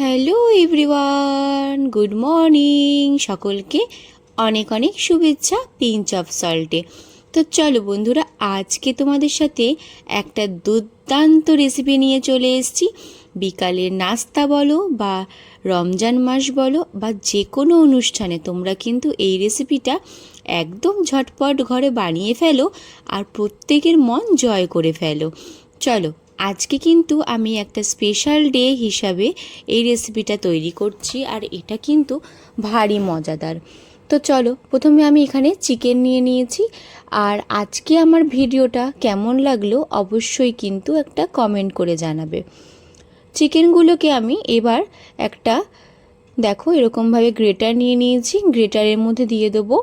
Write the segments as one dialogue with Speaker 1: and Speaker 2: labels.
Speaker 1: Hello everyone, good morning. সকলকে অনেক অনেক শুভেচ্ছা পিঞ্চ অফ সল্টে তো চলো বন্ধুরা, আজকে তোমাদের সাথে একটা দুর্দান্ত রেসিপি নিয়ে চলে এসেছি। বিকালের নাস্তা বলো বা রমজান মাস বলো বা যে কোনো অনুষ্ঠানে তোমরা কিন্তু এই রেসিপিটা একদম ঝটপট ঘরে বানিয়ে ফেলো আর প্রত্যেকের মন জয় করে ফেলো। চলো আজকে কিন্তু আমি একটা স্পেশাল ডে হিসাবে এই রেসিপিটা তৈরি করছি আর এটা কিন্তু ভারী মজাদার। তো চলো, প্রথমে আমি এখানে চিকেন নিয়ে নিয়েছি আর আজকে আমার ভিডিওটা কেমন লাগল অবশ্যই কিন্তু একটা কমেন্ট করে জানাবে। চিকেনগুলোকে আমি এবার একটা, দেখো এরকমভাবে গ্রেটার নিয়ে নিয়েছি গ্রেটারের মধ্যে দিয়ে দেবো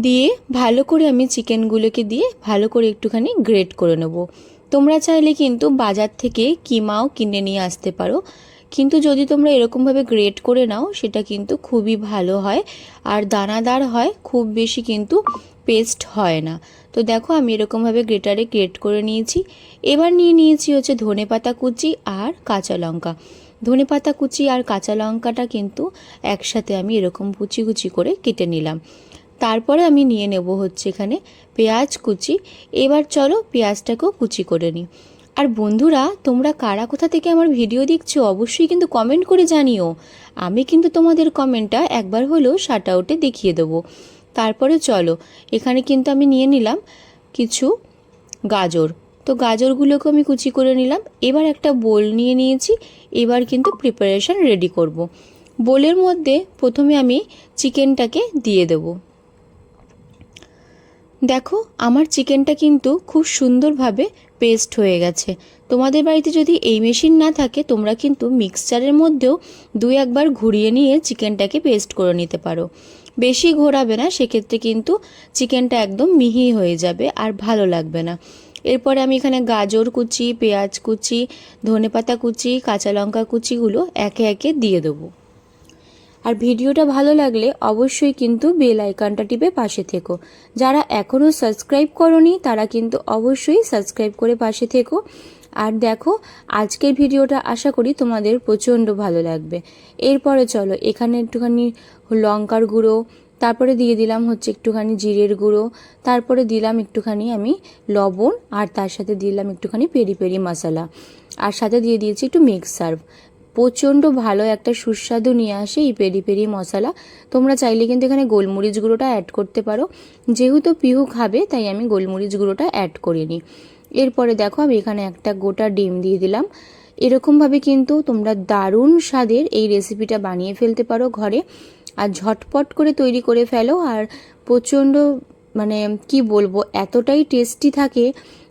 Speaker 1: দিয়ে ভালো করে আমি চিকেনগুলোকে দিয়ে ভালো করে একটুখানি গ্রেট করে নেব। তোমরা চাইলে কিন্তু বাজার থেকে কিমাও কিনে নিয়ে আসতে পারো। কিন্তু যদি তোমরা এরকমভাবে গ্রেট করে নাও, সেটা কিন্তু খুবই ভালো হয়। আর দানাদার হয়, খুব বেশি কিন্তু পেস্ট হয় না। তো দেখো, আমি এরকমভাবে গ্রেটারে গ্রেট করে নিয়েছি। এবার নিয়ে নিয়েছি হচ্ছে ধনে পাতা কুচি আর কাঁচা লঙ্কা। ধনে পাতা কুচি আর কাঁচা লঙ্কাটা কিন্তু একসাথে আমি এরকম কুচি কুচি করে কেটে নিলাম। তারপরে আমি নিয়ে নেব হচ্ছে এখানে পেঁয়াজ, কুচি। এবার চলো পেঁয়াজটাকেও কুচি করে নিই। আর বন্ধুরা, তোমরা কারা কোথা থেকে আমার ভিডিও দেখছ অবশ্যই কিন্তু কমেন্ট করে জানিও। আমি কিন্তু তোমাদের কমেন্টটা একবার হলেও শার্ট আউটে দেখিয়ে দেবো। তারপরে চলো, এখানে কিন্তু আমি নিয়ে নিলাম কিছু গাজর। তো গাজরগুলোকে আমি কুচি করে নিলাম। এবার একটা বোল নিয়ে নিয়েছি। এবার কিন্তু প্রিপারেশন রেডি করব। বোলের মধ্যে প্রথমে আমি চিকেনটাকে দিয়ে দেবো। দেখো, আমার চিকেনটা কিন্তু খুব সুন্দরভাবে পেস্ট হয়ে গেছে। তোমাদের বাড়িতে যদি এই মেশিন না থাকে, তোমরা কিন্তু মিক্সচারের মধ্যেও দুই একবার ঘুরিয়ে নিয়ে চিকেনটাকে পেস্ট করে নিতে পারো। বেশি ঘোরাবে না, সেক্ষেত্রে কিন্তু চিকেনটা একদম মিহি হয়ে যাবে আর ভালো লাগবে না। এরপরে আমি এখানে গাজর কুচি, পেঁয়াজ কুচি, ধনেপাতা কুচি, কাঁচা লঙ্কা কুচিগুলো একে একে দিয়ে দেবো। আর ভিডিওটা ভালো লাগলে অবশ্যই কিন্তু বেল আইকনটা টিপে পাশে থেকো। যারা এখনও সাবস্ক্রাইব করনি, তারা কিন্তু অবশ্যই সাবস্ক্রাইব করে পাশে থেকো। আর দেখো, আজকের ভিডিওটা আশা করি তোমাদের প্রচণ্ড ভালো লাগবে। এরপরে চলো, এখানে একটুখানি লঙ্কার গুঁড়ো, তারপরে দিয়ে দিলাম হচ্ছে একটুখানি জিরের গুঁড়ো, তারপরে দিলাম একটুখানি আমি লবণ, আর তার সাথে দিলাম একটুখানি পেরি পেরি মশলা। আর সাথে দিয়ে দিয়েছি একটু মিক্স সার্ভ। প্রচণ্ড ভালো একটা সুস্বাদু নিয়ে আসে এই পেরি পেরি মশলা। তোমরা চাইলে কিন্তু এখানে গোলমরিচ গুঁড়োটা অ্যাড করতে পারো। যেহেতু পিহু খাবে, তাই আমি গোলমরিচ গুঁড়োটা অ্যাড করিনি এরপরে দেখো, আমি এখানে একটা গোটা ডিম দিয়ে দিলাম। এরকমভাবে কিন্তু তোমরা দারুণ স্বাদের এই রেসিপিটা বানিয়ে ফেলতে পারো ঘরে। আর ঝটপট করে তৈরি করে ফেলো, আর প্রচণ্ড মানে কি বলব, এতটাই টেস্টি থাকে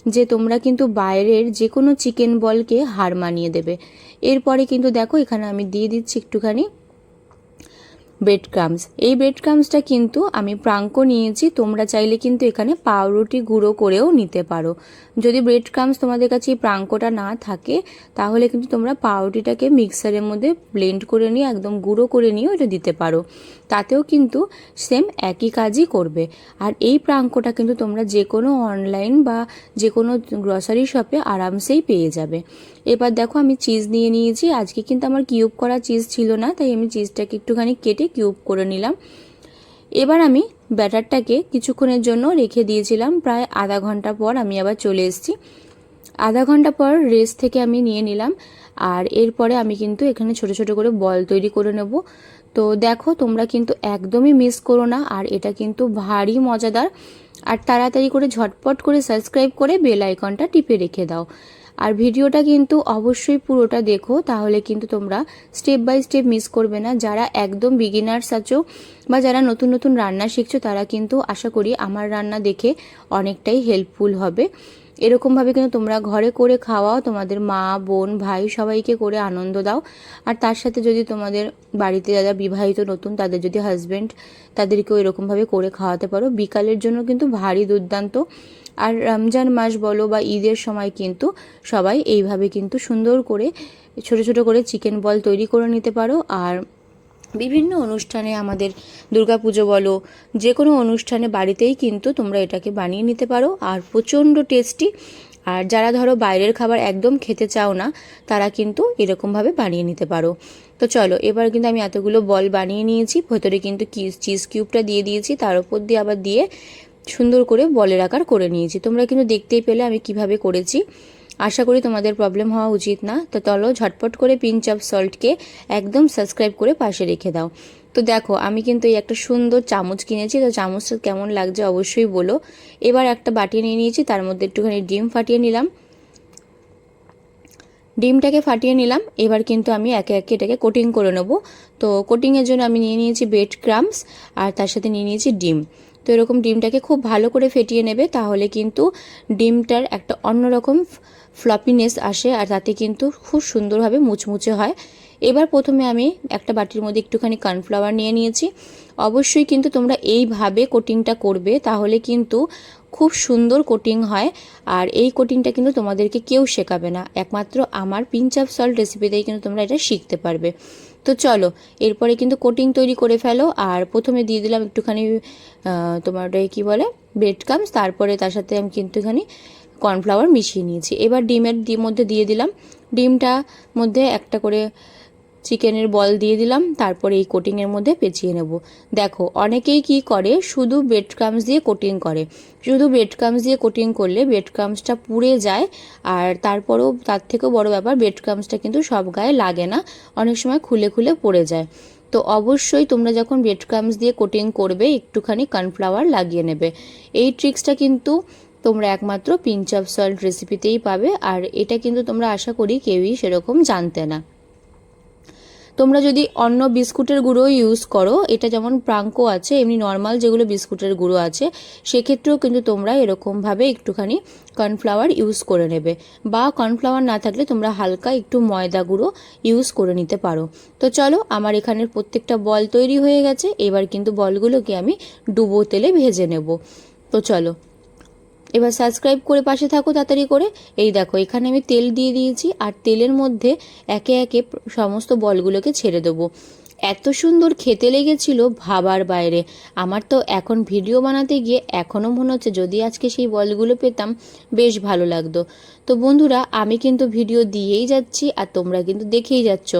Speaker 1: যে তোমরা কিন্তু বাইরের যে কোনো চিকেন বলকে হার মানিয়ে দেবে। এরপরে কিন্তু দেখো এখানে আমি দিয়ে দিচ্ছি একটুখানি ব্রেড ক্রামস এই ব্রেড ক্রামসটা কিন্তু আমি প্রাঙ্ক নিয়েছি, তোমরা চাইলে কিন্তু এখানে পাউরুটি গুঁড়ো করেও নিতে পারো। যদি ব্রেড ক্রামস তোমাদের কাছে এই প্রাঙ্কটা না থাকে, তাহলে কিন্তু তোমরা পাউরুটিটাকে মিক্সারের মধ্যে ব্লেন্ড করে নিয়ে, একদম গুঁড়ো করে নিয়েও এটা দিতে পারো। তাতেও কিন্তু সেম একই কাজই করবে। আর এই প্রাঙ্কটা কিন্তু তোমরা যে কোনো অনলাইন বা যে কোনো গ্রসারি শপে আরামসেই পেয়ে যাবে। এবার দেখো আমি চিজ নিয়ে নিয়েছি, আজকে কিন্তু আমার কিউব করা চিজ ছিল না, তাই আমি চিজটাকে একটুখানি কেটে কিউব করে নিলাম। এবার আমি ব্যাটারটাকে কিছুক্ষণের জন্য রেখে দিয়েছিলাম। প্রায় আধা ঘণ্টা পর আমি আবার চলে এসেছি। আধা ঘণ্টা পর রেস্ট থেকে আমি নিয়ে নিলাম। আর এরপরে আমি কিন্তু এখানে ছোট ছোট করে বল তৈরি করে নেব। তো দেখো, তোমরা কিন্তু একদমই মিস করো না। আর এটা কিন্তু ভারী মজাদার। আর তাড়াতাড়ি করে ঝটপট করে সাবস্ক্রাইব করে বেল আইকনটা টিপে রেখে দাও। আর ভিডিওটা কিন্তু অবশ্যই পুরোটা দেখো, তাহলে কিন্তু তোমরা স্টেপ বাই স্টেপ মিস করবে না। যারা একদম বিগিনার্স আছো বা যারা নতুন নতুন রান্না শিখছো, তারা কিন্তু আশা করি আমার রান্না দেখে অনেকটাই হেল্পফুল হবে। এরকমভাবে কিন্তু তোমরা ঘরে করে খাওয়াও, তোমাদের মা, বোন, ভাই সবাইকে করে আনন্দ দাও। আর তার সাথে যদি তোমাদের বাড়িতে যারা বিবাহিত নতুন, তাদের যদি হাজব্যান্ড তাদেরকেও এরকমভাবে করে খাওয়াতে পারো। বিকালের জন্য কিন্তু ভারী দুর্দান্ত। আর রমজান মাস বলো বা ঈদের সময় কিন্তু সবাই এইভাবে কিন্তু সুন্দর করে ছোট ছোট করে চিকেন বল তৈরি করে নিতে পারো। আর বিভিন্ন অনুষ্ঠানে আমাদের দুর্গাপুজো বলো যে কোনো অনুষ্ঠানে বাড়িতেই কিন্তু তোমরা এটাকে বানিয়ে নিতে পারো। আর প্রচণ্ড টেস্টি। আর যারা ধরো বাইরের খাবার একদম খেতে চাও না, তারা কিন্তু এরকমভাবে বানিয়ে নিতে পারো। তো চলো, এবার কিন্তু আমি এতগুলো বল বানিয়ে নিয়েছি। ভেতরে কিন্তু কিস চিজ কিউবটা দিয়ে দিয়েছি। তার উপর দিয়ে আবার দিয়ে সুন্দর করে বলের আকার করে নিয়েছি। তোমরা কিন্তু দেখতেই পেলে আমি কীভাবে করেছি। আশা করি তোমাদের প্রবলেম হওয়া উচিত না। তো চলো ঝটপট করে পিঞ্চ অফ সল্টকে একদম সাবস্ক্রাইব করে পাশে রেখে দাও। তো দেখো, আমি কিন্তু এই একটা সুন্দর চামচ কিনেছি, তো চামচটা কেমন লাগছে অবশ্যই বলো। এবার একটা বাটি নিয়ে নিয়েছি, তার মধ্যে একটুখানি ডিম ফাটিয়ে নিলাম। ডিমটাকে ফাটিয়ে নিলাম, এবার কিন্তু আমি একে একে এটাকে কোটিং করে নেব। তো কোটিংয়ের জন্য আমি নিয়ে নিয়েছি বেড ক্রামস আর তার সাথে নিয়ে নিয়েছি ডিম। তো এরকম ডিমটাকে খুব ভালো করে ফেটিয়ে নেবে, তাহলে কিন্তু ডিমটার একটা অন্যরকম ফ্লপিনেস আসে আর তাতে কিন্তু খুব সুন্দরভাবে মুচমুচে হয়। এবার প্রথমে আমি একটা বাটির মধ্যে একটুখানি কর্নফ্লাওয়ার নিয়ে নিয়েছি। অবশ্যই কিন্তু তোমরা এইভাবে কোটিংটা করবে, তাহলে কিন্তু খুব সুন্দর কোটিং হয় আর এই কোটিংটা কিন্তু তোমাদেরকে কেউ শেখাবে না। একমাত্র আমার পিঞ্চ অফ সল্ট রেসিপিতেই কিন্তু তোমরা এটা শিখতে পারবে। তো চলো, এরপরে কিন্তু কোটিং তৈরি করে ফেলো। আর প্রথমে দিয়ে দিলাম একটুখানি তোমার ওটাকে কী বলে? ব্রেড কামস তারপরে তার সাথে আমি কিন্তু কর্নফ্লাওয়ার মিশিয়ে নিয়েছি। এবার ডিমের ডিম মধ্যে দিয়ে দিলাম। ডিমটা মধ্যে একটা করে চিকেনের বল দিয়ে দিলাম, তারপরে এই কোটিংয়ের মধ্যে পেঁচিয়ে নেব। দেখো, অনেকেই কি করে, শুধু ব্রেড ক্রামস দিয়ে কোটিং করে। শুধু ব্রেড ক্রামস দিয়ে কোটিং করলে ব্রেড ক্রামসটা পুড়ে যায়, আর তারপরেও তার থেকেও বড় ব্যাপার ব্রেড ক্রামসটা কিন্তু সব গায়ে লাগে না, অনেক সময় খুলে খুলে পড়ে যায়। তো অবশ্যই তোমরা যখন ব্রেড ক্রামস দিয়ে কোটিং করবে, একটুখানি কর্নফ্লাওয়ার লাগিয়ে নেবে। এই ট্রিক্সটা কিন্তু তোমরা একমাত্র পিঞ্চ অফ সল্ট রেসিপিতেই পাবে, আর এটা কিন্তু তোমরা আশা করি কেউই সেরকম জানতে না। তোমরা যদি অন্য বিস্কুটের গুঁড়ো ইউজ করো, এটা যেমন প্রাঙ্কো আছে, এমনি নর্মাল যেগুলো বিস্কুটের গুঁড়ো আছে, সেক্ষেত্রেও কিন্তু তোমরা এরকমভাবে একটুখানি কর্নফ্লাওয়ার ইউজ করে নেবে। বা কর্নফ্লাওয়ার না থাকলে তোমরা হালকা একটু ময়দা গুঁড়ো ইউজ করে নিতে পারো। তো চলো, আমার এখানের প্রত্যেকটা বল তৈরি হয়ে গেছে, এবার কিন্তু বলগুলোকে আমি ডুবো তেলে ভেজে নেব। তো চলো। এবার সাবস্ক্রাইব করে পাশে থাকো তাড়াতাড়ি করে। এই দেখো, এখানে আমি তেল দিয়ে দিয়েছি, আর তেলের মধ্যে একে একে সমস্ত বলগুলোকে ছেড়ে দেবো। এত সুন্দর খেতে লেগেছিল ভাবার বাইরে। আমার তো এখন ভিডিও বানাতে গিয়ে এখনও মনে হচ্ছে যদি আজকে সেই বলগুলো পেতাম বেশ ভালো লাগতো। তো বন্ধুরা, আমি কিন্তু ভিডিও দিয়েই যাচ্ছি, আর তোমরা কিন্তু দেখেই যাচ্ছ।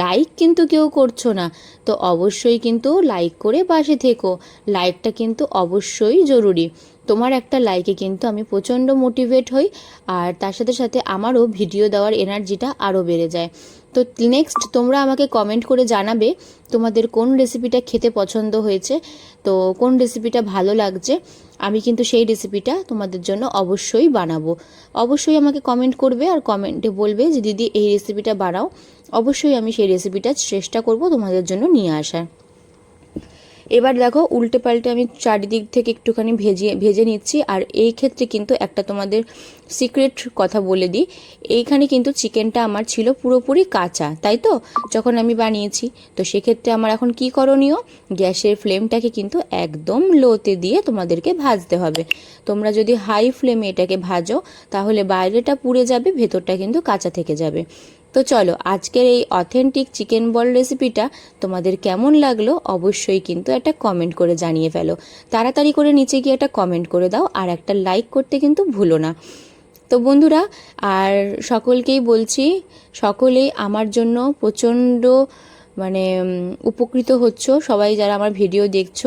Speaker 1: লাইক কিন্তু কেউ করছ না, তো অবশ্যই কিন্তু লাইক করে পাশে থেকো। লাইকটা কিন্তু অবশ্যই জরুরি। তোমার একটা লাইকে কিন্তু আমি প্রচণ্ড মোটিভেট হই, আর তার সাথে সাথে আমারও ভিডিও দেওয়ার এনার্জিটা আরও বেড়ে যায়। তো নেক্সট তোমরা আমাকে কমেন্ট করে জানাবে তোমাদের কোন রেসিপিটা খেতে পছন্দ হয়েছে, তো কোন রেসিপিটা ভালো লাগছে, আমি কিন্তু সেই রেসিপিটা তোমাদের জন্য অবশ্যই বানাবো। অবশ্যই আমাকে কমেন্ট করবে আর কমেন্টে বলবে যে, দিদি, এই রেসিপিটা বানাও। অবশ্যই আমি সেই রেসিপিটা চেষ্টা করব তোমাদের জন্য নিয়ে আসার। এবার দেখো উল্টে পাল্টে আমি চারিদিক থেকে একটুখানি ভেজে ভেজে নিচ্ছি। আর এই ক্ষেত্রে কিন্তু একটা তোমাদের সিক্রেট কথা বলে দিই। এইখানে কিন্তু চিকেনটা আমার ছিল পুরোপুরি কাঁচা, তাই তো? যখন আমি বানিয়েছি। তো সেক্ষেত্রে আমার এখন কি করণীয়? গ্যাসের ফ্লেমটাকে কিন্তু একদম লোতে দিয়ে তোমাদেরকে ভাজতে হবে। তোমরা যদি হাই ফ্লেমে এটাকে ভাজো, তাহলে বাইরেটা পুড়ে যাবে, ভেতরটা কিন্তু কাঁচা থেকে যাবে। তো চলো, আজকের এই অথেন্টিক চিকেন বল রেসিপিটা তোমাদের কেমন লাগল অবশ্যই কিন্তু একটা কমেন্ট করে জানিয়ে ফেলো। তাড়াতাড়ি করে নিচে গিয়ে একটা কমেন্ট করে দাও আর একটা লাইক করতে কিন্তু ভুলো না। তো বন্ধুরা, আর সকলকেই বলছি, সকলেই আমার জন্য প্রচণ্ড মানে উপকৃত হচ্ছ সবাই যারা আমার ভিডিও দেখছ।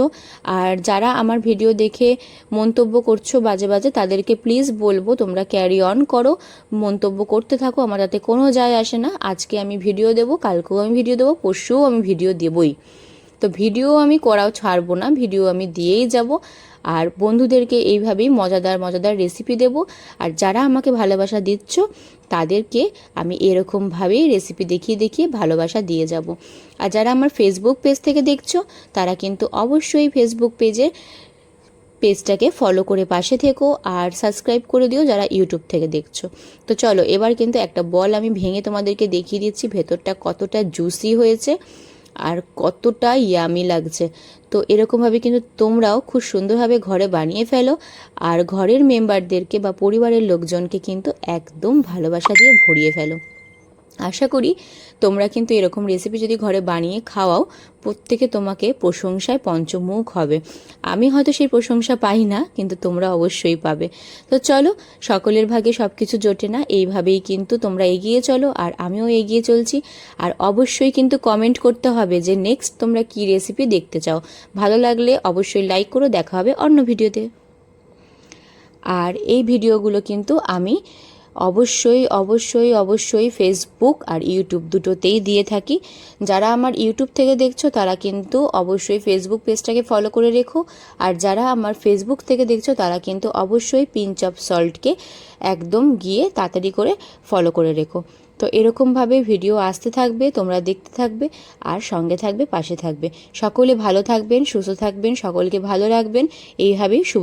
Speaker 1: আর যারা আমার ভিডিও দেখে মন্তব্য করছ বাজে বাজে, তাদেরকে প্লিজ বলব তোমরা ক্যারি অন করো, মন্তব্য করতে থাকো, আমার তাতে কোনো যায় আসে না। আজকে আমি ভিডিও দেবো, কালকেও আমি ভিডিও দেবো, পরশুও আমি ভিডিও দেবই। তো ভিডিও আমি করাও ছাড়বো না, ভিডিও আমি দিয়েই যাব। আর বন্ধুদেরকে এইভাবেই মজাদার মজাদার রেসিপি দেব। আর যারা আমাকে ভালোবাসা দিচ্ছ, তাদেরকে আমি এরকমভাবেই রেসিপি দেখিয়ে দেখিয়ে ভালোবাসা দিয়ে যাব। আর যারা আমার ফেসবুক পেজ থেকে দেখছ, তারা কিন্তু অবশ্যই ফেসবুক পেজের পেজটাকে ফলো করে পাশে থেকো আর সাবস্ক্রাইব করে দিও যারা ইউটিউব থেকে দেখছ। তো চলো, এবার কিন্তু একটা বল আমি ভেঙে তোমাদেরকে দেখিয়ে দিচ্ছি, ভেতরটা কতটা জুসি হয়েছে। আর কতটা ইয়ামি লাগছে। তো এরকমভাবে কিন্তু তোমরাও খুব সুন্দরভাবে ঘরে বানিয়ে ফেলো আর ঘরের মেম্বারদেরকে বা পরিবারের লোকজনকে কিন্তু একদম ভালোবাসা দিয়ে ভরিয়ে ফেলো। আশা করি তোমরা কিন্তু এরকম রেসিপি যদি ঘরে বানিয়ে খাওয়াও, প্রত্যেকে তোমাকে প্রশংসায় পঞ্চমুখ হবে। আমি হয়তো সেই প্রশংসা পাই না, কিন্তু তোমরা অবশ্যই পাবে। তো চলো, সকলের ভাগে সব কিছু জোটে না, এইভাবেই কিন্তু তোমরা এগিয়ে চলো, আর আমিও এগিয়ে চলছি। আর অবশ্যই কিন্তু কমেন্ট করতে হবে যে নেক্সট তোমরা কি রেসিপি দেখতে চাও। ভালো লাগলে অবশ্যই লাইক করো, দেখা হবে অন্য ভিডিওতে আর এই ভিডিওগুলো কিন্তু আমি অবশ্যই অবশ্যই অবশ্যই ফেসবুক আর ইউটিউব দুটোতেই দিয়ে থাকি। যারা আমার ইউটিউব থেকে দেখছ, তারা কিন্তু অবশ্যই ফেসবুক পেজটাকে ফলো করে রেখো। আর যারা আমার ফেসবুক থেকে দেখছ, তারা কিন্তু অবশ্যই পিঞ্চ অফ সল্টকে একদম গিয়ে তাড়াতাড়ি করে ফলো করে রেখো। তো এরকমভাবে ভিডিও আসতে থাকবে, তোমরা দেখতে থাকবে আর সঙ্গে থাকবে, পাশে থাকবে। সকলে ভালো থাকবেন, সুস্থ থাকবেন, সকলকে ভালো রাখবেন। এইভাবেই শুভ